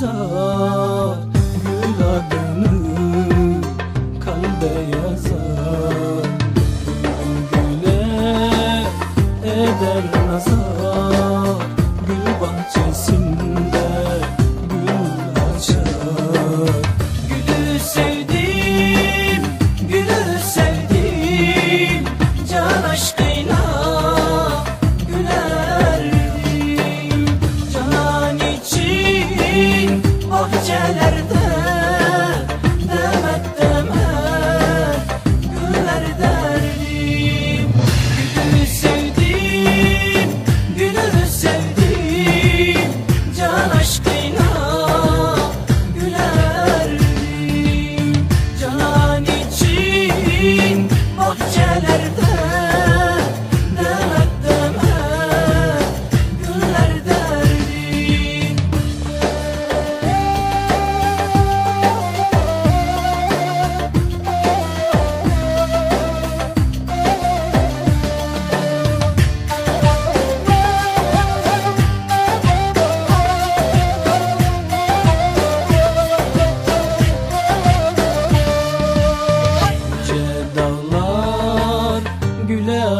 yazar Gül adını kalbe yazar. Gülen güle eder nazar.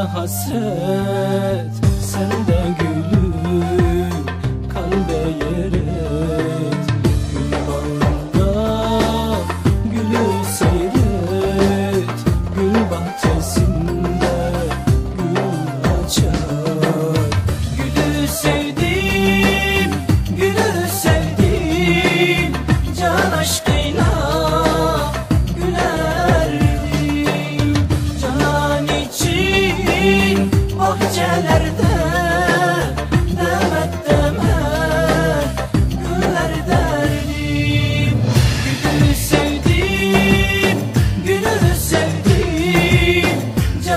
hasret. Sende